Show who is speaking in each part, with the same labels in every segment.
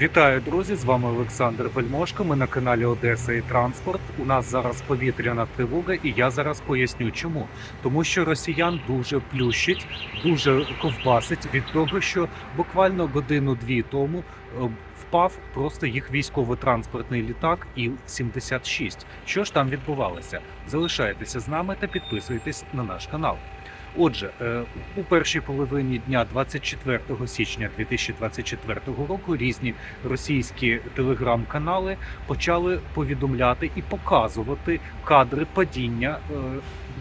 Speaker 1: Вітаю, друзі! З вами Олександр Вельмошко. Ми на каналі Одеса і Транспорт. У нас зараз повітряна тривога, і я зараз поясню, чому. Тому що росіян дуже плющить, дуже ковбасить від того, що буквально годину-дві тому е, впав просто їх військово-транспортний літак Іл-76. Що ж там відбувалося? Залишайтеся з нами та підписуйтесь на наш канал. Отже, е, у першій половині дня 24 січня 2024 року різні російські телеграм-канали почали повідомляти і показувати кадри падіння е,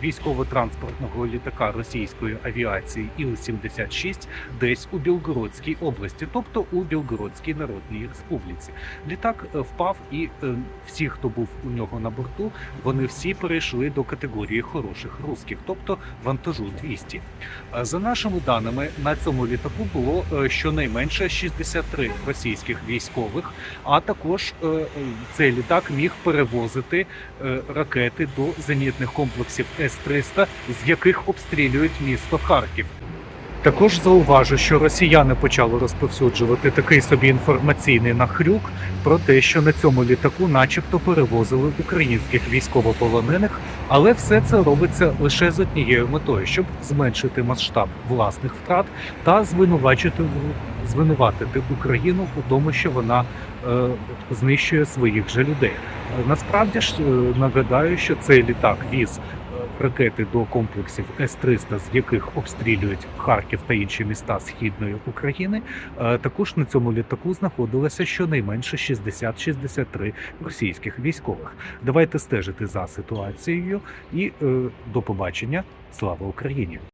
Speaker 1: військово-транспортного літака російської авіації Іл-76 десь у Білгородській області, тобто у Білгородській Народній Республіці. Літак е, впав, і е, всі, хто був у нього на борту, вони всі перейшли до категорії хороших русських, тобто вантажу 200. Е, За нашими даними, на цьому літаку було щонайменше 63 російських військових, а також цей літак міг перевозити ракети до зенітних комплексів С-300, з яких обстрілюють місто Харків. Також зауважу, що росіяни почали розповсюджувати такий собі інформаційний нахрюк про те, що на цьому літаку, начебто, перевозили українських військовополонених, але все це робиться лише з однією метою, щоб зменшити масштаб власних втрат та звинувачити звинуватити Україну у тому, що вона е, знищує своїх же людей. Насправді ж е, нагадаю, що цей літак віз ракети до комплексів С-300, з яких обстрілюють Харків та інші міста східної України. Е, Також на цьому літаку знаходилося щонайменше 60-63 російських військових. Давайте стежити за ситуацією і е, до побачення. Слава Україні!